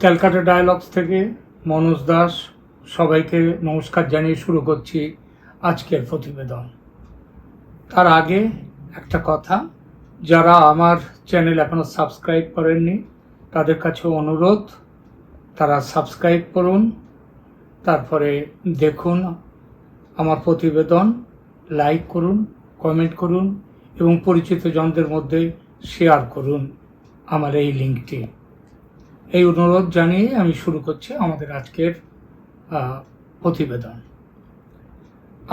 Calcutta dialogues থেকে মনোজ দাস সবাইকে নমস্কার জানিয়ে শুরু করছি আজকের প্রতিবেদন। তার আগে একটা কথা, যারা আমার চ্যানেল এখনও সাবস্ক্রাইব করেননি, তাদের কাছে অনুরোধ, তারা সাবস্ক্রাইব করুন, তারপরে দেখুন আমার প্রতিবেদন, লাইক করুন, কমেন্ট করুন এবং পরিচিত জনদের মধ্যে শেয়ার করুন আমার এই লিঙ্কটি। এই অনুরোধ জানিয়ে আমি শুরু করছি আমাদের আজকের প্রতিবেদন।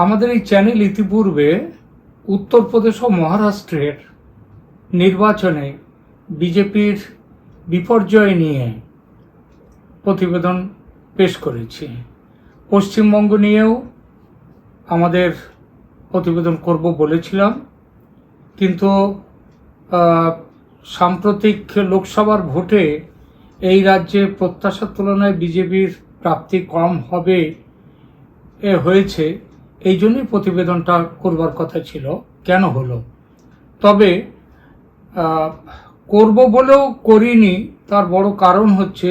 আমাদের এই চ্যানেল ইতিপূর্বে উত্তরপ্রদেশ ও মহারাষ্ট্রের নির্বাচনে বিজেপির বিপর্যয় নিয়ে প্রতিবেদন পেশ করেছি। পশ্চিমবঙ্গ নিয়েও আমাদের প্রতিবেদন করব বলেছিলাম, কিন্তু সাম্প্রতিক লোকসভার ভোটে এই রাজ্যে প্রত্যাশার তুলনায় বিজেপির প্রাপ্তি কম হবে, এ হয়েছে। এই জন্যই প্রতিবেদনটা করবার কথা ছিল। কেন হলো? তবে করব বলেও করিনি, তার বড় কারণ হচ্ছে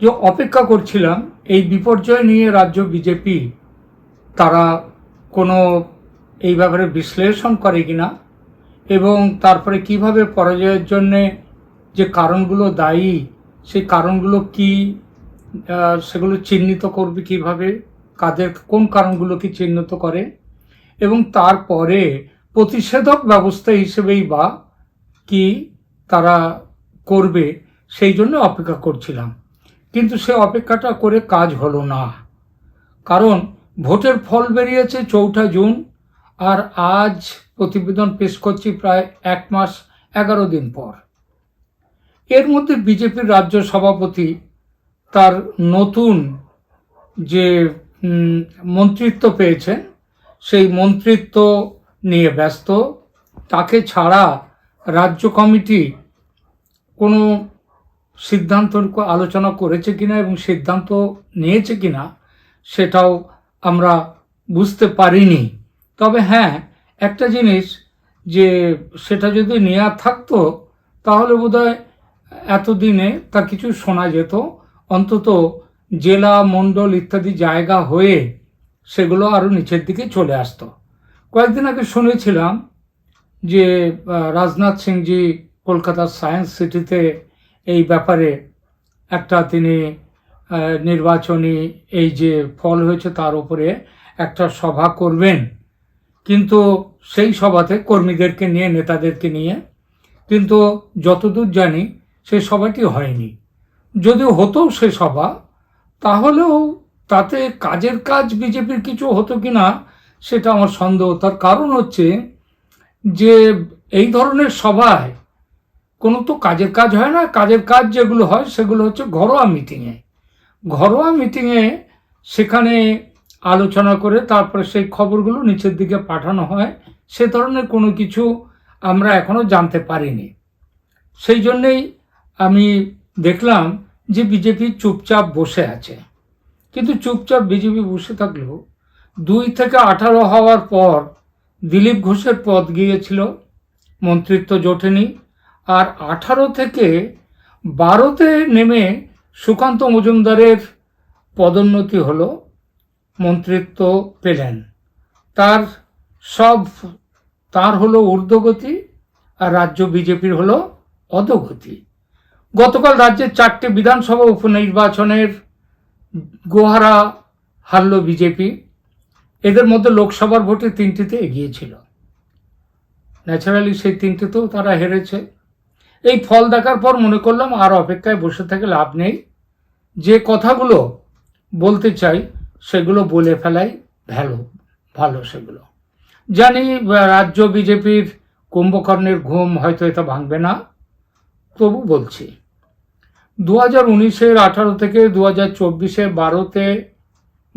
যে অপেক্ষা করছিলাম, এই বিপর্যয় নিয়ে রাজ্য বিজেপি তারা কোনো এই ব্যাপারে বিশ্লেষণ করে কিনা এবং তারপরে কীভাবে পরাজয়ের জন্যে যে কারণগুলো দায়ী, সেই কারণগুলো কি সেগুলো চিহ্নিত করবে কীভাবে, কাদের, কোন কারণগুলোকে চিহ্নিত করে? এবং তারপরে প্রতিষেধক ব্যবস্থা হিসেবেই বা কি তারা করবে, সেই জন্য অপেক্ষা করছিলাম। কিন্তু সে অপেক্ষাটা করে কাজ হলো না। কারণ ভোটের ফল বেরিয়েছে চৌঠা জুন, আর আজ প্রতিবেদন পেশ করছি প্রায় এক মাস, এগারো দিন পর। এর মধ্যে বিজেপির রাজ্য সভাপতি তার নতুন যে মন্ত্রিত্ব পেয়েছেন সেই মন্ত্রিত্ব নিয়ে ব্যস্ত। তাকে ছাড়া রাজ্য কমিটি কোনো সিদ্ধান্ত আলোচনা করেছে কিনা এবং সিদ্ধান্ত নিয়েছে কিনা, সেটাও আমরা বুঝতে পারিনি। তবে হ্যাঁ একটা জিনিস যে, সেটা যদি নেওয়া থাকতো, তাহলে বোধহয় এতদিনে তা কিছু শোনা যেত। অন্তত জেলা, মণ্ডল ইত্যাদি জায়গা হয়ে সেগুলো আরও নিচের দিকে চলে আসতো। কয়েকদিন আগে শুনেছিলাম যে রাজনাথ সিংজি কলকাতার সায়েন্স সিটিতে এই ব্যাপারে একটা তিনি নির্বাচনী এই যে ফল হয়েছে তার উপরে একটা সভা করবেন। কিন্তু সেই সভাতে কর্মীদেরকে নিয়ে, নেতাদেরকে নিয়ে। কিন্তু যতদূর জানি সেই সভাটি হয়নি। যদি হতো সে সভা, তাহলেও তাতে কাজের কাজ বিজেপির কিছু হতো কি না সেটা আমার সন্দেহ। তার কারণ হচ্ছে যে এই ধরনের সভায় কোনো তো কাজের কাজ হয় না, কাজের কাজ যেগুলো হয় সেগুলো হচ্ছে ঘরোয়া মিটিংয়ে। ঘরোয়া মিটিংয়ে সেখানে আলোচনা করে তারপরে সেই খবরগুলো নিচের দিকে পাঠানো হয়। সে ধরনের কোনো কিছু আমরা এখনও জানতে পারিনি। সেই জন্যেই আমি দেখলাম যে বিজেপি চুপচাপ বসে আছে। কিন্তু চুপচাপ বিজেপি বসে থাকলেও দুই থেকে আঠারো হওয়ার পর দিলীপ ঘোষের পদ গিয়েছিল, মন্ত্রিত্ব জোটেনি, আর আঠারো থেকে বারোতে নেমে সুকান্ত মজুমদারের পদোন্নতি হলো, মন্ত্রিত্ব পেলেন। তার সব, তার হলো ঊর্ধ্বগতি আর রাজ্য বিজেপির হলো অধোগতি। গতকাল রাজ্যের চারটে বিধানসভা উপনির্বাচনের গোহারা হারল বিজেপি। এদের মধ্যে লোকসভার ভোটে তিনটিতে এগিয়েছিল ন্যাচারালি সেই তিনটিতেও তারা হেরেছে। এই ফল দেখার পর মনে করলাম আর অপেক্ষায় বসে থেকে লাভ নেই। যে কথাগুলো বলতে চাই, সেগুলো বলে ফেলাই ভালো ভালো সেগুলো। জানি রাজ্য বিজেপির কুম্ভকর্ণের ঘুম হয়তো এটা ভাঙবে না, তবু বলছি। দু হাজার উনিশের আঠারো থেকে দু হাজার চব্বিশের বারোতে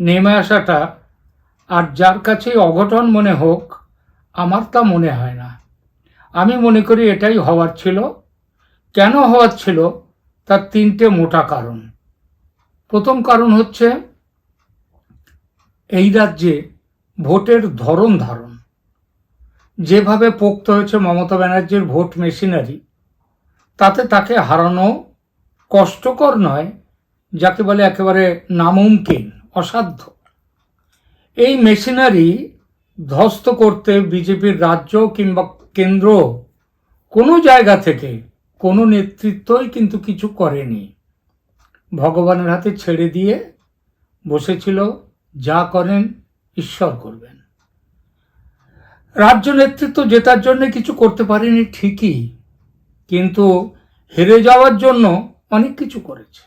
নেমে আসাটা আর যার কাছেই অঘটন মনে হোক, আমার তা মনে হয় না। আমি মনে করি এটাই হওয়ার ছিল। কেন হওয়ার ছিল? তার তিনটে মোটা কারণ। প্রথম কারণ হচ্ছে, এই রাজ্যে ভোটের ধরন ধারণ। যেভাবে পোক্ত হয়েছে মমতা ব্যানার্জির ভোট মেশিনারি, তাতে তাকে হারানো কষ্টকর নয়, যাকে বলে একেবারে নামুমকিন, অসাধ্য। এই মেশিনারি ধ্বস্ত করতে বিজেপির রাজ্য কিংবা কেন্দ্র কোনো জায়গা থেকে কোনো নেতৃত্বই কিন্তু কিছু করেনি। ভগবানের হাতে ছেড়ে দিয়ে বসেছিল, যা করেন ঈশ্বর করবেন। রাজ্য নেতৃত্ব জেতার জন্য কিছু করতে পারেনি ঠিকই, কিন্তু হেরে যাওয়ার জন্য অনেক কিছু করেছে।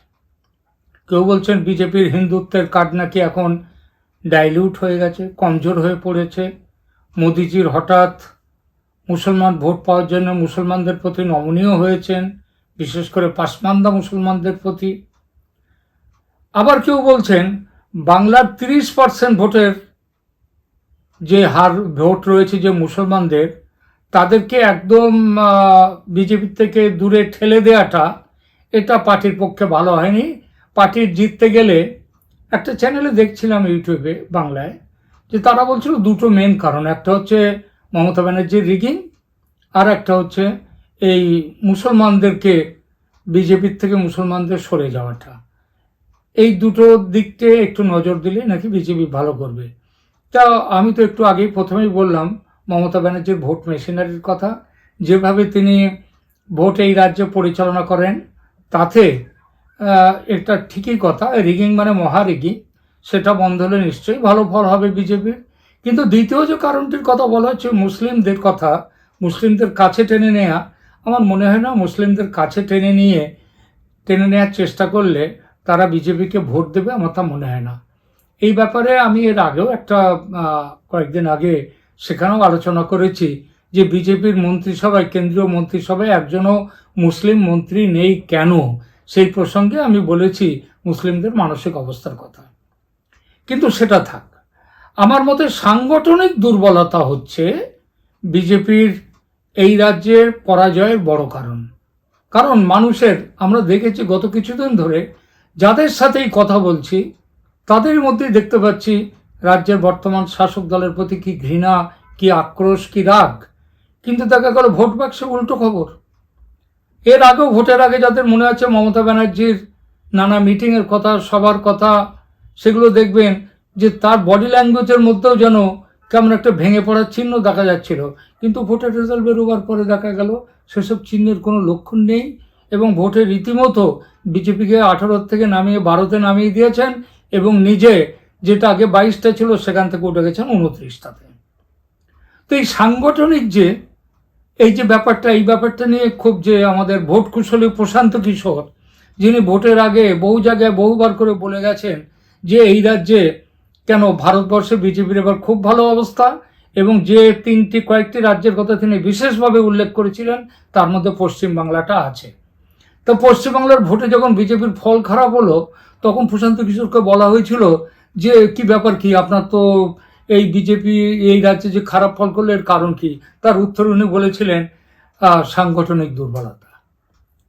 কেউ বলছেন বিজেপির হিন্দুত্বের কার্ড নাকি এখন ডাইলিউট হয়ে গেছে, কমজোর হয়ে পড়েছে। মোদিজির হঠাৎ মুসলমান ভোট পাওয়ার জন্য মুসলমানদের প্রতি নমনীয় হয়েছেন, বিশেষ করে পাসমান্দা মুসলমানদের প্রতি। আবার কেউ বলছেন বাংলার তিরিশ পার্সেন্ট ভোটের যে হার, ভোট রয়েছে যে মুসলমানদের, তাদেরকে একদম বিজেপি থেকে দূরে ঠেলে দেওয়াটা এটা পার্টির পক্ষে ভালো হয়নি। পার্টির জিততে গেলে একটা চ্যানেলে দেখছিলাম ইউটিউবে, বাংলায়, যে তারা বলছিল দুটো মেন কারণ। একটা হচ্ছে মমতা ব্যানার্জির রিগিং আর একটা হচ্ছে এই মুসলমানদেরকে, বিজেপির থেকে মুসলমানদের সরে যাওয়াটা। এই দুটো দিকতে একটু নজর দিলে নাকি বিজেপি ভালো করবে। তা আমি তো একটু আগেই প্রথমেই বললাম, মমতা ব্যানার্জির ভোট মেশিনারির কথা। যেভাবে তিনি ভোট এই রাজ্যে পরিচালনা করেন তাতে এটা ঠিকই কথা, রিগিং মানে মহা রিগিং সেটা বন্ধ হলে নিশ্চয়ই ভালো ফল হবে বিজেপির। কিন্তু দ্বিতীয় যে কারণটির কথা বলা হচ্ছে, মুসলিমদের কথা, মুসলিমদের কাছে টেনে নেওয়া আমার মনে হয় না মুসলিমদের কাছে টেনে নিয়ে, টেনে নেওয়ার চেষ্টা করলে তারা বিজেপিকে ভোট দেবে আমার তা মনে হয় না। এই ব্যাপারে আমি এর আগেও একটা কয়েকদিন আগে সেখানেও আলোচনা করেছি। যে বিজেপির মন্ত্রিসভায়, কেন্দ্রীয় মন্ত্রিসভায় একজনও মুসলিম মন্ত্রী নেই কেন? সেই প্রসঙ্গে আমি বলেছি মুসলিমদের মানসিক অবস্থার কথা। কিন্তু সেটা থাক। আমার মতে সাংগঠনিক দুর্বলতা হচ্ছে বিজেপির এই রাজ্যের পরাজয়ের বড় কারণ। কারণ মানুষের, আমরা দেখেছি গত কিছুদিন ধরে যাদের সাথেই কথা বলছি, তাদের মধ্যেই দেখতে পাচ্ছি রাজ্যের বর্তমান শাসক দলের প্রতি কি ঘৃণা, কি আক্রোশ, কি রাগ। কিন্তু দেখা গেল ভোট বাক্সে উল্টো খবর। এর আগেও ভোটের আগে যাদের মনে আছে মমতা ব্যানার্জির নানা মিটিংয়ের কথা সবার কথা, সেগুলো দেখবেন যে তার বডি ল্যাঙ্গুয়েজের মধ্যেও যেন কেমন একটা ভেঙে পড়ার চিহ্ন দেখা যাচ্ছিল। কিন্তু ভোটের রেজাল্ট বেরোবার পরে দেখা গেল, সেসব চিহ্নের কোনো লক্ষণ নেই এবং ভোটের রীতিমতো বিজেপিকে আঠারো থেকে নামিয়ে বারোতে নামিয়ে দিয়েছেন এবং নিজে যেটা আগে বাইশটা ছিল, সেখান থেকে উঠে গেছেন উনত্রিশটাতে। তো এই সাংগঠনিক যে এই যে ব্যাপারটা, এই ব্যাপারটা নিয়ে খুব যে আমাদের ভোট কুশলী প্রশান্ত কিশোর, যিনি ভোটের আগে বহু জায়গায় বহুবার করে বলে গেছেন যে এই রাজ্যে কেন ভারতবর্ষে বিজেপির এবার খুব ভালো অবস্থা এবং যে তিনটি, কয়েকটি রাজ্যের কথা তিনি বিশেষভাবে উল্লেখ করেছিলেন, তার মধ্যে পশ্চিমবাংলাটা আছে। তো পশ্চিমবাংলার ভোটে যখন বিজেপির ফল খারাপ হলো, তখন প্রশান্ত কিশোরকে বলা হয়েছিল যে, কি ব্যাপার কি? আপনার তো এই বিজেপি, এই রাজ্যে যে খারাপ ফল করল, এর কারণ কি? তার উত্তর উনি বলেছিলেন সাংগঠনিক দুর্বলতা।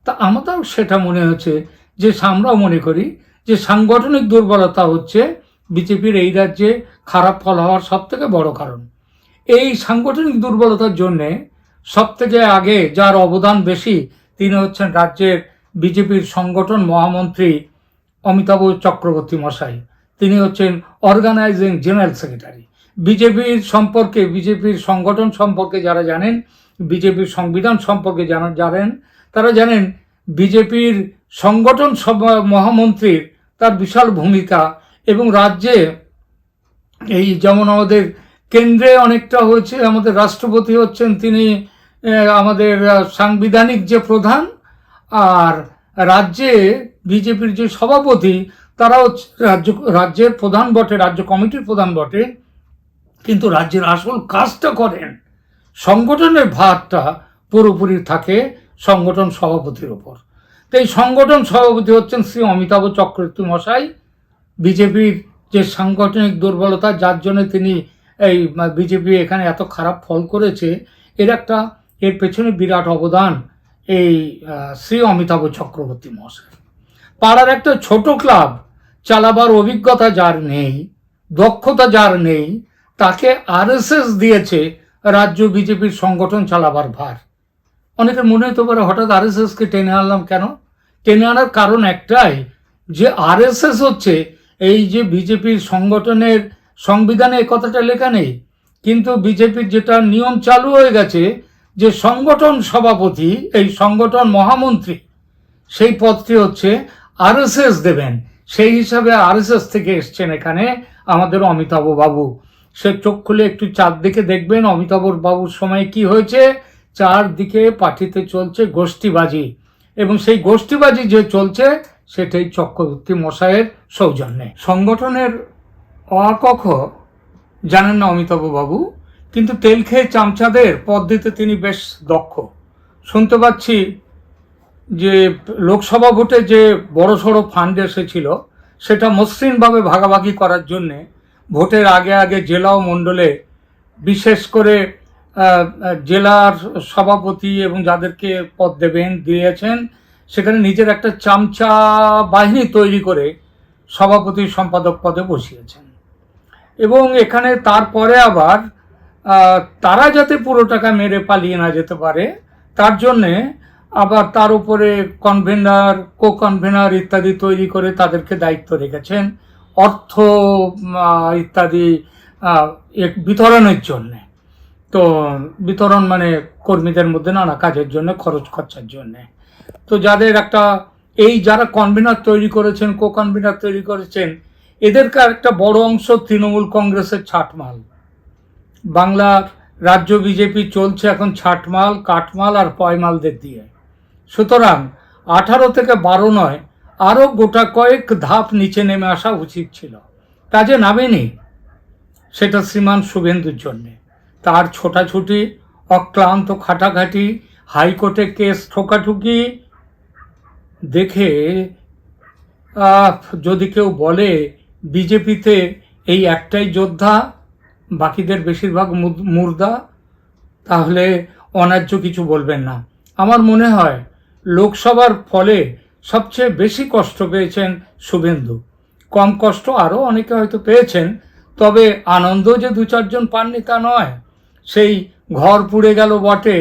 তা আমাদেরও সেটা মনে হচ্ছে যে, আমরাও মনে করি যে, সাংগঠনিক দুর্বলতা হচ্ছে বিজেপির এই রাজ্যে খারাপ ফল হওয়ার সব থেকে বড় কারণ। এই সাংগঠনিক দুর্বলতার জন্যে সব থেকে আগে যার অবদান বেশি, তিনি হচ্ছেন রাজ্যের বিজেপির সংগঠন মহামন্ত্রী অমিতাভ চক্রবর্তী মশাই। তিনি হচ্ছেন অর্গানাইজিং জেনারেল সেক্রেটারি। বিজেপির সম্পর্কে, বিজেপির সংগঠন সম্পর্কে যারা জানেন, বিজেপির সংবিধান সম্পর্কে জানেন, তারা জানেন বিজেপির সংগঠন মহামন্ত্রীর তার বিশাল ভূমিকা এবং রাজ্যে এই যেমন আমাদের কেন্দ্রে অনেকটা হয়েছে, আমাদের রাষ্ট্রপতি হচ্ছেন তিনি আমাদের সাংবিধানিক যে প্রধান আর রাজ্যে বিজেপির যে সভাপতি তারা হচ্ছে রাজ্য রাজ্যের প্রধান বটে, রাজ্য কমিটির প্রধান বটে। কিন্তু রাজ্যের আসল কাজটা করেন। সংগঠনের ভারটা পুরোপুরি থাকে সংগঠন সভাপতির ওপর। তো এই সংগঠন সভাপতি হচ্ছেন শ্রী অমিতাভ চক্রবর্তী মশাই। বিজেপির যে সাংগঠনিক দুর্বলতা, যার জন্য তিনি এই বিজেপি এখানে এত খারাপ ফল করেছে, এর একটা, এর পেছনে বিরাট অবদান এই শ্রী অমিতাভ চক্রবর্তী মশাই। পাড়ার একটা ছোট ক্লাব, চালাবার অভিজ্ঞতা যার নেই, দক্ষতা যার নেই তাকে আরএসএস দিয়েছে রাজ্য বিজেপির সংগঠন চালাবার ভার। অনেকের মনে হতে পারে হঠাৎ আরএসএসকে টেনে আনলাম কেন? টেনে আনার কারণ একটাই যে আরএসএস হচ্ছে এই যে বিজেপির সংগঠনের সংবিধানে কথাটা লেখা নেই, কিন্তু বিজেপির যেটা নিয়ম চালু হয়ে গেছে যে সংগঠন সভাপতি, এই সংগঠন মহামন্ত্রী, সেই পদটি হচ্ছে আরএসএস দেবেন। সেই হিসাবে আরএসএস থেকে এসছেন এখানে আমাদের অমিতাভ বাবু। সে চোখ খুলে একটু চারদিকে দেখবেন অমিতাভ বাবুর সময় কি হয়েছে? চারদিকে পার্টিতে চলছে গোষ্ঠীবাজি। এবং সেই গোষ্ঠীবাজি যে চলছে, সেটাই চক্রবর্তী মশাইয়ের সৌজন্যে। সংগঠনের অকখ জানেন না অমিতাভ বাবু, কিন্তু তেল খেয়ে চামচাদের পদ দিতে তিনি বেশ দক্ষ। শুনতে পাচ্ছি যে লোকসভা ভোটে যে বড় সড়ো ফান্ড এসেছিল, সেটা মসৃণভাবে ভাগাভাগি করার জন্যে ভোটের আগে আগে জেলা ও মণ্ডলে বিশেষ করে জেলার সভাপতি এবং যাদেরকে পদ দেবেন, দিয়েছেন, সেখানে নিজের একটা চামচা বাহিনী তৈরি করে সভাপতি সম্পাদক পদে বসিয়েছেন। এবং এখানে তারপরে আবার তারা যাতে পুরো টাকা মেরে পালিয়ে না যেতে পারে, তার জন্যে আবার তার উপরে কনভেনার কো কনভেনার ইত্যাদি তৈরি করে তাদেরকে দায়িত্ব রেখেছেন। অর্থ ইত্যাদি বিতরণের জন্যে। তো বিতরণ মানে কর্মীদের মধ্যে নানা কাজের জন্য, খরচ খরচার জন্যে। তো যাদের একটা, এই যারা কনভিনার তৈরি করেছেন কো কনভেনার তৈরি করেছেন, এদেরকে একটা বড় অংশ তৃণমূল কংগ্রেসের ছাটমাল। বাংলার রাজ্য বিজেপি চলছে এখন ছাটমাল, কাটমাল আর পয়মালদের দিয়ে। সুতরাং আঠারো থেকে বারো নয় আরও গোটা কয়েক ধাপ নিচে নেমে আসা উচিত ছিল। কাজে নামেনি সেটা শ্রীমান শুভেন্দুর জন্যে। তার ছোটাছুটি, অক্লান্ত খাটাখাটি, হাইকোর্টে কেস ঠোকাঠুকি দেখে যদি কেউ বলে বিজেপিতে এই একটাই যোদ্ধা, বাকিদের বেশিরভাগ মুর্দা, তাহলে অন্যায্য কিছু বলবেন না। আমার মনে হয়, লোকসভার ফলে সবচেয়ে বেশি কষ্ট পেয়েছেন শুভেন্দু। কম কষ্ট আরও অনেকে হয়তো পেয়েছেন, তবে আনন্দ যে দু চারজন পাননি তা নয়। সেই ঘর পুড়ে গেল বটে,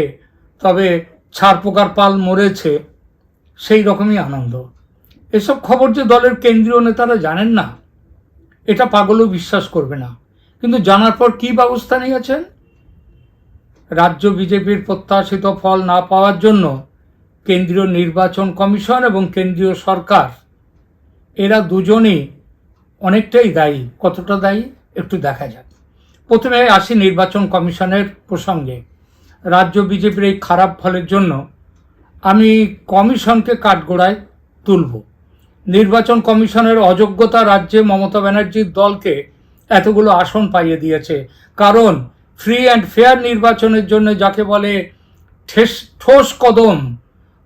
তবে ছাড় পোকার পাল মরেছে, সেই রকমই আনন্দ। এসব খবর যে দলের কেন্দ্রীয় নেতারা জানেন না, এটা পাগলও বিশ্বাস করবে না। কিন্তু জানার পর কি ব্যবস্থা নিয়েছেন? রাজ্য বিজেপির প্রত্যাশিত ফল না পাওয়ার জন্য কেন্দ্রীয় নির্বাচন কমিশন এবং কেন্দ্রীয় সরকার। এরা দুজনই অনেকটাই দায়ী। কতটা দায়ী? একটু দেখা যাক। প্রথমে আসি নির্বাচন কমিশনের প্রসঙ্গে। রাজ্য বিজেপির এই খারাপ ফলের জন্য আমি কমিশনকে কাঠগোড়ায় তুলব। নির্বাচন কমিশনের অযোগ্যতা রাজ্যে মমতা ব্যানার্জির দলকে এতগুলো আসন পাইয়ে দিয়েছে। কারণ ফ্রি অ্যান্ড ফেয়ার নির্বাচনের জন্য যাকে বলে ঠেস ঠোস কদম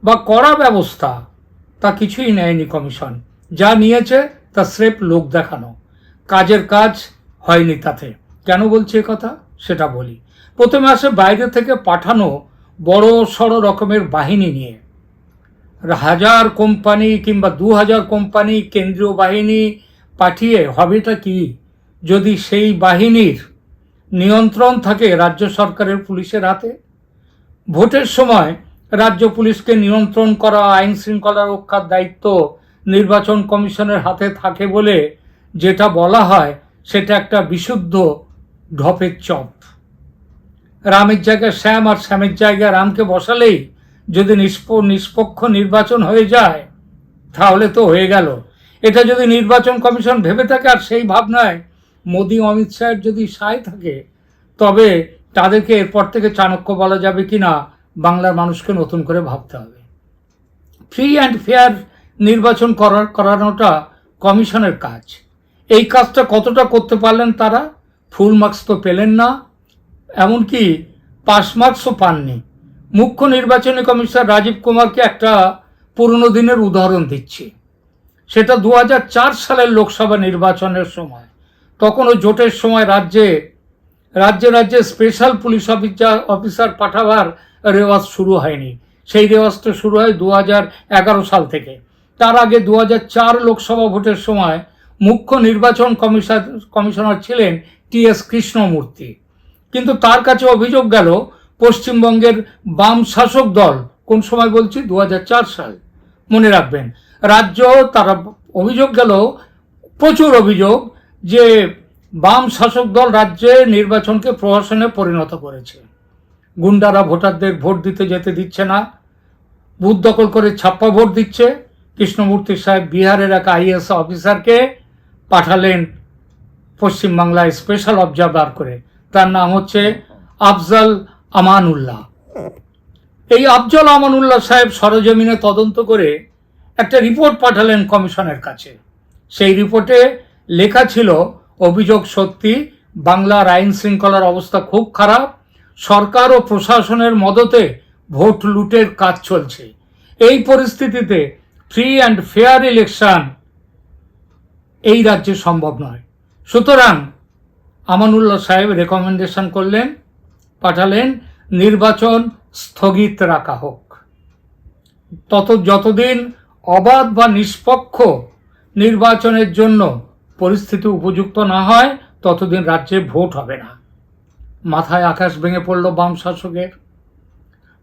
বা কড়া ব্যবস্থা তা কিছুই নেয়নি কমিশন। যা নিয়েছে তা স্রেফ লোক দেখানো। কাজের কাজ হয়নি তাতে। কেন বলছি কথা? সেটা বলি। প্রথমে আসে বাইরে থেকে পাঠানো বড় সড় রকমের বাহিনী নিয়ে। হাজার কোম্পানি কিংবা দু হাজার কোম্পানি কেন্দ্রীয় বাহিনী পাঠিয়ে হবেটা কি? যদি সেই বাহিনীর নিয়ন্ত্রণ থাকে রাজ্য সরকারের পুলিশের হাতে? ভোটের সময় রাজ্য পুলিশকে নিয়ন্ত্রণ করা, আইন শৃঙ্খলা রক্ষার দায়িত্ব নির্বাচন কমিশনের হাতে থাকে বলে যেটা বলা হয়, সেটা একটা বিশুদ্ধ ঢপের চপ। রামের জায়গায় শ্যাম আর শ্যামের জায়গায় রামকে বসালেই যদি নিষ্প, নিষ্পক্ষ নির্বাচন হয়ে যায়, তাহলে তো হয়ে গেল। এটা যদি নির্বাচন কমিশন ভেবে থাকে আর সেই ভাবনায় মোদি অমিত শাহের যদি সায় থাকে, তবে তাদেরকে এরপর থেকে চাণক্য বলা যাবে কি না বাংলার মানুষকে নতুন করে ভাবতে হবে। ফ্রি অ্যান্ড ফেয়ার নির্বাচন করার, করানোটা কমিশনের কাজ। এই কাজটা কতটা করতে পারলেন তারা? ফুল মার্কস তো পেলেন না, এমনকি পাস মার্কসও পাননি। মুখ্য নির্বাচনী কমিশনার রাজীব কুমারকে একটা পুরনো দিনের উদাহরণ দিচ্ছি। সেটা দু হাজার চার সালের লোকসভা নির্বাচনের সময়। তখনও জোটের সময় রাজ্যে রাজ্যে রাজ্যে স্পেশাল পুলিশ অফিসার অফিসার পাঠাবার রেওয়াজ শুরু হয়নি। সেই রেওয়াজটা শুরু হয় দু সাল থেকে। তার আগে দু লোকসভা ভোটের সময় মুখ্য নির্বাচন কমিশন কমিশনার ছিলেন টি এস কৃষ্ণমূর্তি। কিন্তু তার কাছে অভিযোগ গেল, পশ্চিমবঙ্গের বাম শাসক দল, কোন সময় বলছি? দু হাজার চার সাল। মনে রাখবেন রাজ্য তারা অভিযোগ গেল, প্রচুর অভিযোগ যে বাম শাসক দল রাজ্যে নির্বাচনকে প্রহসনে পরিণত করেছে। গুন্ডারা ভোটারদের ভোট দিতে যেতে দিচ্ছে না। বুথ দখল করে ছাপ্পা ভোট দিচ্ছে। কৃষ্ণমূর্তি সাহেব বিহারের এক আইএস অফিসারকে পাঠালেন পশ্চিমবাংলায় স্পেশাল অবজারভার করে। তার নাম হচ্ছে আফজাল আমানুল্লাহ। এই আফজল আমানুল্লাহ সাহেব সরজমিনে তদন্ত করে একটা রিপোর্ট পাঠালেন কমিশনের কাছে। সেই রিপোর্টে লেখা ছিল, অভিযোগ সত্যি, বাংলার আইন শৃঙ্খলার অবস্থা খুব খারাপ সরকার ও প্রশাসনের মদতে ভোট লুটের কাজ চলছে। এই পরিস্থিতিতে ফ্রি অ্যান্ড ফেয়ার ইলেকশন এই রাজ্যে সম্ভব নয়। সুতরাং আমানুল্লাহ সাহেব রেকমেন্ডেশন করলেন, পাঠালেন, নির্বাচন স্থগিত রাখা হোক। তত যতদিন অবাধ বা নিষ্পক্ষ নির্বাচনের জন্য পরিস্থিতি উপযুক্ত না হয়, ততদিন রাজ্যে ভোট হবে না। মাথায় আকাশ ভেঙে পড়ল বাম শাসকের।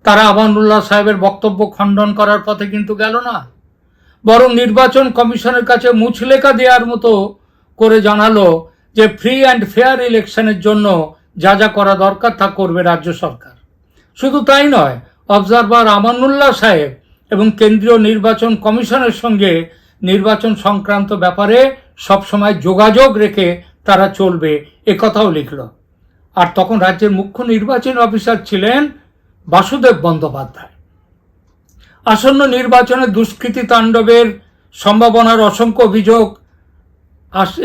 তারা আমানুল্লাহ সাহেবের বক্তব্য খণ্ডন করার পথে কিন্তু গেল না। বরং নির্বাচন কমিশনের কাছে মুচলেখা দেওয়ার মতো করে জানালো যে ফ্রি অ্যান্ড ফেয়ার ইলেকশনের জন্য যা যা করা দরকার তা করবে রাজ্য সরকার। শুধু তাই নয়, অবজারভার আমানুল্লাহ সাহেব এবং কেন্দ্রীয় নির্বাচন কমিশনের সঙ্গে নির্বাচন সংক্রান্ত ব্যাপারে সবসময় যোগাযোগ রেখে তারা চলবে একথাও লিখল। আর তখন রাজ্যের মুখ্য নির্বাচনী অফিসার ছিলেন বাসুদেব বন্দ্যোপাধ্যায়। আসন্ন নির্বাচনে দুষ্কৃতি তাণ্ডবের সম্ভাবনার অসংখ্য অভিযোগ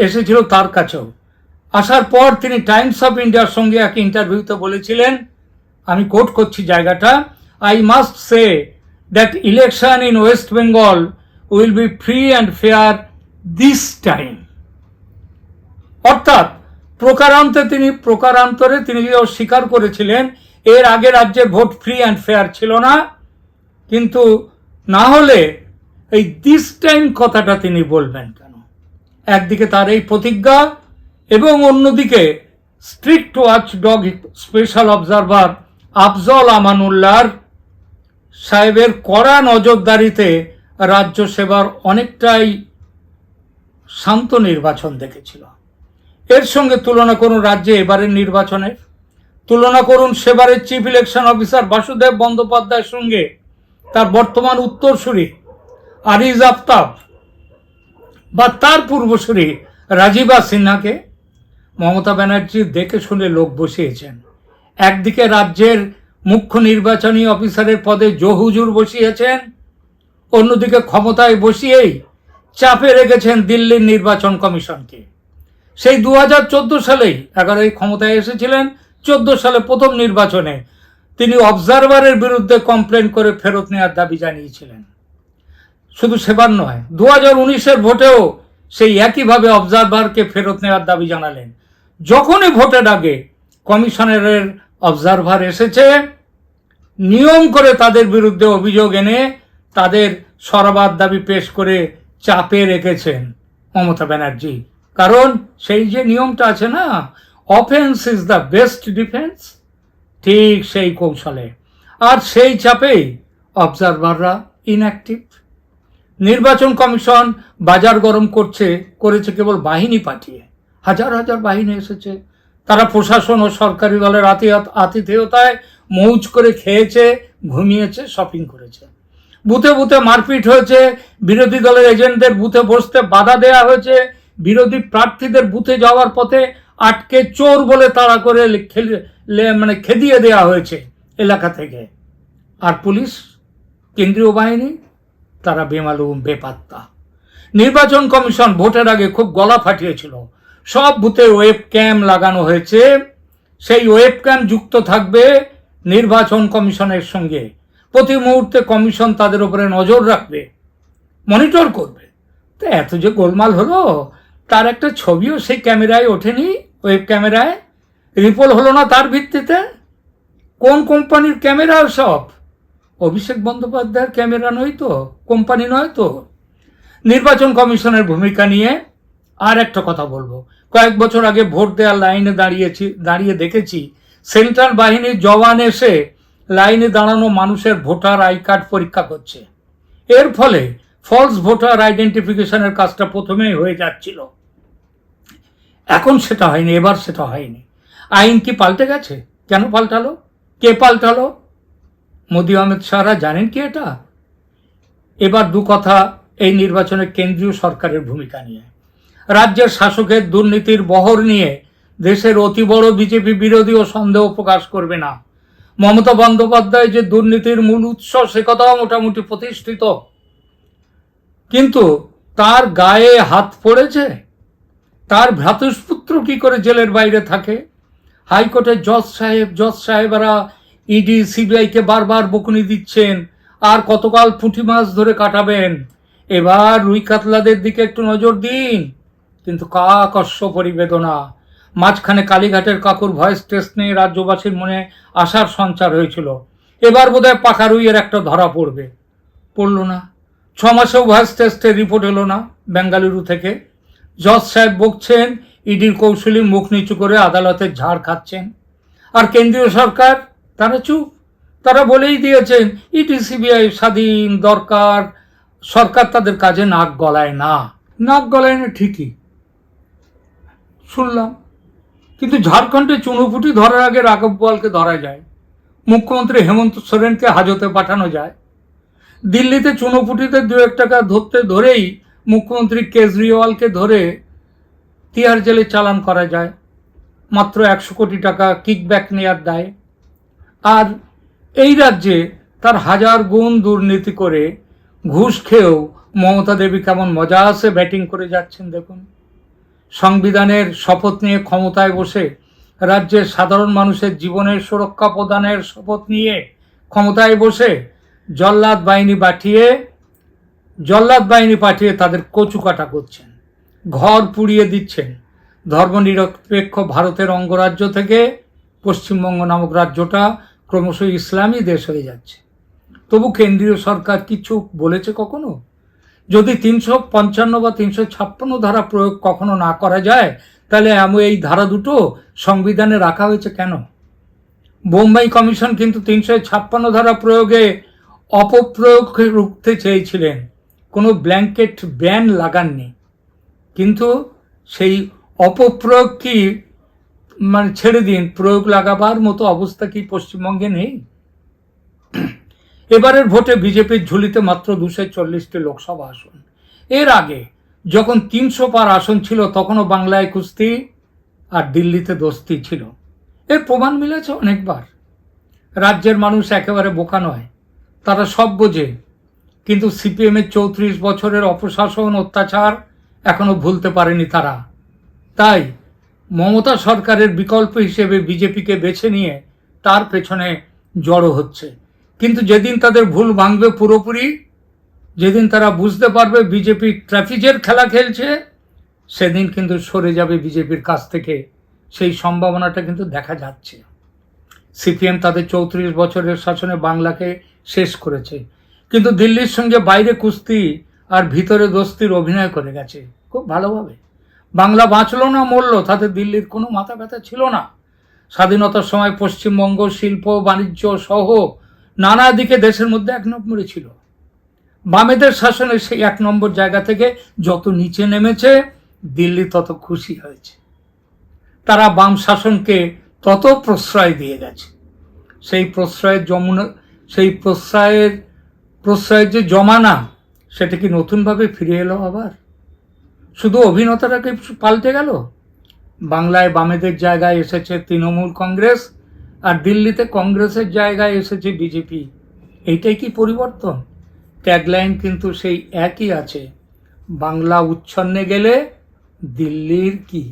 এসেছিল তার কাছেও। আসার পর তিনি টাইমস অফ ইন্ডিয়ার সঙ্গে এক ইন্টারভিউতে বলেছিলেন, আমি কোট করছি জায়গাটা I must say that election in West Bengal will be free and fair this time অর্থাৎ প্রকারান্তে তিনি, প্রকারান্তরে তিনি স্বীকার করেছিলেন, এর আগে রাজ্যে ভোট ফ্রি অ্যান্ড ফেয়ার ছিল না। কিন্তু না হলে এই দিস টাইম কথাটা তিনি বলবেন কেন? একদিকে তার এই প্রতিজ্ঞা এবং অন্যদিকে strict watch dog special observer Afzal আমানুল্লাহর সাহেবের কড়া নজরদারিতে রাজ্য সেবার অনেকটাই শান্ত নির্বাচন দেখেছিল। এর সঙ্গে তুলনা করুন রাজ্যে এবারের নির্বাচনের তুলনা করুন সেবারের চিফ ইলেকশন অফিসার বাসুদেব বন্দ্যোপাধ্যায়ের সঙ্গে তার বর্তমান উত্তরসূরি আরিজ আফতাব বা তার পূর্বসূরি রাজীবা সিনহাকে মমতা ব্যানার্জি দেখে শুনে লোক বসিয়েছেন। একদিকে রাজ্যের মুখ্য নির্বাচনী অফিসারের পদে জহুজুর বসিয়েছেন, অন্যদিকে ক্ষমতায় বসিয়েই চাপে রেখেছেন দিল্লির নির্বাচন কমিশনকে। সেই দু হাজার চোদ্দ সালেই এগারোই ক্ষমতায় এসেছিলেন, চোদ্দ সালে প্রথম নির্বাচনে তিনি অবজারভারের বিরুদ্ধে কমপ্লেন করে ফেরত নেওয়ার দাবি জানিয়েছিলেন। শুধু সেবার নয় দু হাজার উনিশের ভোটেও সেই একইভাবে অবজারভারকে ফেরত নেওয়ার দাবি জানালেন। যখনই ভোটের আগে কমিশনারের অবজারভার এসেছে, নিয়ম করে তাদের বিরুদ্ধে অভিযোগ এনে তাদের সরাবাদ দাবি পেশ করে চাপে রেখেছেন মমতা ব্যানার্জি। কারণ সেই যে নিয়মটা আছে না offence is the best defence ঠিক সেই কৌশলে। আর সেই চাপেই অবজারভাররা ইনঅ্যাক্টিভ নির্বাচন কমিশন বাজার গরম করছে, করেছে কেবল বাহিনী পাঠিয়ে। হাজার হাজার বাহিনী এসেছে। তারা প্রশাসন ও সরকারি দলের আতি- আতিথেয়তায় মৌজ করে খেয়েছে, ঘুমিয়েছে শপিং করেছে। বুথে বুথে মারপিট হয়েছে, বিরোধী দলের এজেন্টদের বুথে বসতে বাধা দেওয়া হয়েছে বিরোধী প্রার্থীদের বুথে যাওয়ার পথে আটকে চোর বলে তাড়া করে মানে খেদিয়ে দেওয়া হয়েছে এলাকা থেকে। আর পুলিশ, কেন্দ্রীয় বাহিনী, তারা বেমালুম, বেপাত্তা। নির্বাচন কমিশন ভোটের আগে খুব গলা ফাটিয়েছিল। সব বুথে ওয়েব ক্যাম লাগানো হয়েছে। সেই ওয়েব ক্যাম যুক্ত থাকবে নির্বাচন কমিশনের সঙ্গে। প্রতি মুহূর্তে কমিশন তাদের উপরে নজর রাখবে, মনিটর করবে। তো এত যে গোলমাল হলো তার একটা ছবিও সেই ক্যামেরায় ওঠেনি ওয়েব ক্যামেরায়। রিপোল হলো না তার ভিত্তিতে। কোন কোম্পানির ক্যামেরা সব? অভিষেক বন্দ্যোপাধ্যায়ের ক্যামেরা নয় তো, কোম্পানি নয় তো। নির্বাচন কমিশনের ভূমিকা নিয়ে আর একটা কথা বলব। কয়েক বছর আগে ভোট দেওয়ার লাইনে দাঁড়িয়েছি, দাঁড়িয়ে দেখেছি, সেন্ট্রাল বাহিনীর জওয়ান এসে লাইনে দাঁড়ানো মানুষের ভোটার আই কার্ড পরীক্ষা করছে। এর ফলে ফলস ভোটার আইডেন্টিফিকেশনের কাজটা প্রথমেই হয়ে যাচ্ছিল। এখন সেটা হয়নি, এবার সেটা হয়নি। আইন কি পাল্টে গেছে? কেন পাল্টালো? কে পাল্টালো? মোদী অমিত শাহরা জানেন কি এটা? এবার দু কথা এই নির্বাচনে কেন্দ্রীয় সরকারের ভূমিকা নিয়ে। রাজ্যের শাসকের দুর্নীতির বহর নিয়ে দেশের অতি বড় বিজেপি বিরোধী ও সন্দেহ প্রকাশ করবে না। মমতা বন্দ্যোপাধ্যায় যে দুর্নীতির মূল উৎস, সে কথাও মোটামুটি প্রতিষ্ঠিত। কিন্তু তার গায়ে হাত পড়েছে? তার ভ্রাতুষ্পুত্র কি করে জেলের বাইরে থাকে? হাইকোর্টের জজ সাহেব, জজ সাহেবরা ইডি সিবিআইকে বারবার বকুনি দিচ্ছেন, আর কতকাল পুঁটি মাছ ধরে কাটাবেন? এবার রুই কাতলাদের দিকে একটু নজর দিন। কিন্তু কাকস্য পরিবেদনা। মাঝখানে কালীঘাটের কাকুর ভয়েস টেস্ট নিয়ে রাজ্যবাসীর মনে আশার সঞ্চার হয়েছিল। এবার বোধহয় পাকা রুইয়ের একটা ধরা পড়বে। পড়ল না। ছ মাসেও ভয়েস টেস্টের রিপোর্ট এলো না, বেঙ্গালুরু থেকে। জজ সাহেব বকছেন, ইডির কৌশলী মুখ নিচু করে আদালতের ঝাড় খাচ্ছেন। আর কেন্দ্রীয় সরকার, তারা চুপ। তারা বলেই দিয়েছেন, ইডি, সিবিআই স্বাধীন, দরকার, সরকার তাদের কাজে নাক গলায় না। নাক গলায় না ঠিকই। শুনলাম। কিন্তু ঝাড়খণ্ডে চুনোপুটি ধরার আগে রাঘব বোয়ালকে ধরা যায়। মুখ্যমন্ত্রী হেমন্ত সোরেনকে হাজতে পাঠানো যায়। দিল্লিতে চুনোপুটিতে দু এক টাকা ধরতে ধরেই মুখ্যমন্ত্রী কেজরিওয়ালকে ধরে তিহার জেলে চালান করা যায়। মাত্র একশো কোটি টাকা কিকব্যাক নেয়ার দায়। আর এই রাজ্যে তার হাজার গুণ দুর্নীতি করে ঘুষ খেয়েও মমতা দেবী কেমন মজা আছে ব্যাটিং করে যাচ্ছেন দেখুন। সংবিধানের শপথ নিয়ে ক্ষমতায় বসে রাজ্যের সাধারণ মানুষের জীবনের সুরক্ষা প্রদানের শপথ নিয়ে ক্ষমতায় বসে জল্লাদ বাহিনী পাঠিয়ে জল্লাদ বাহিনী পাঠিয়ে তাদের কচুকাটা করছেন। ঘর পুড়িয়ে দিচ্ছেন। ধর্মনিরপেক্ষ ভারতের অঙ্গরাজ্য থেকে পশ্চিমবঙ্গ নামক রাজ্যটা ক্রমশ ইসলামী দেশ হয়ে যাচ্ছে। তবু কেন্দ্রীয় সরকার কিছু বলেছে কখনো? যদি তিনশো পঞ্চান্ন বা তিনশো ছাপ্পান্ন ধারা প্রয়োগ কখনো না করা যায়, তাহলে আমি এই ধারা দুটো সংবিধানে রাখা হয়েছে কেন? বোম্বাই কমিশন কিন্তু তিনশো ছাপ্পান্ন ধারা প্রয়োগে অপপ্রয়োগ রুখতে চেয়েছিলেন। কোনো ব্ল্যাঙ্কেট ব্যান লাগাননি। কিন্তু সেই অপপ্রয়োগ কি মানে ছেড়ে দিন, প্রয়োগ লাগাবার মতো অবস্থা কি পশ্চিমবঙ্গে নেই? এবারের ভোটে বিজেপির ঝুলিতে মাত্র দুশো চল্লিশটি লোকসভা আসন। এর আগে যখন তিনশো পার আসন ছিল, তখনও বাংলায় কুস্তি আর দিল্লিতে দোস্তি ছিল। এর প্রমাণ মিলেছে অনেকবার। রাজ্যের মানুষ একেবারে বোকা নয়। তারা সব বোঝে। কিন্তু সিপিএমের চৌত্রিশ বছরের অপশাসন অত্যাচার এখনও ভুলতে পারেনি তারা। তাই মমতা সরকারের বিকল্প হিসেবে বিজেপিকে বেছে নিয়ে তার পেছনে জড়ো হচ্ছে। কিন্তু যেদিন তাদের ভুল ভাঙবে পুরোপুরি, যেদিন তারা বুঝতে পারবে বিজেপি ট্রাফিকের খেলা খেলছে, সেদিন কিন্তু সরে যাবে বিজেপির কাছ থেকে। সেই সম্ভাবনাটা কিন্তু দেখা যাচ্ছে। সিপিএম তাদের চৌত্রিশ বছরের শাসনে বাংলাকে শেষ করেছে। কিন্তু দিল্লির সঙ্গে বাইরে কুস্তি আর ভিতরে দোস্তির অভিনয় করে গেছে, খুব ভালোভাবে। বাংলা বাঁচলো না, মরল, তাতে দিল্লির কোনো মাথা ব্যথা ছিল না। স্বাধীনতার সময় পশ্চিমবঙ্গ, শিল্প, বাণিজ্য সহ নানা দিকে দেশের মধ্যে এক নম্বরে ছিল। বামেদের শাসনে সেই এক নম্বর জায়গা থেকে যত নিচে নেমেছে, দিল্লি তত খুশি হয়েছে। তারা বাম শাসনকে তত প্রশ্রয় দিয়ে গেছে। সেই প্রশ্রয়ের যমুনা, সেই প্রশ্রয়ের প্রশ্রয়ের যে জমানা, সেটা কি নতুনভাবে ফিরে এলো আবার? শুধু অভিনেতাটাকে পাল্টে গেল? বাংলায় বামেদের জায়গায় এসেছে তৃণমূল কংগ্রেস আর দিল্লিতে কংগ্রেসের জায়গায় এসেছে বিজেপি। এইটাই কি পরিবর্তন? ট্যাগলাইন কিন্তু সেই একই আছে। বাংলা উচ্ছন্নে গেলে দিল্লির কি?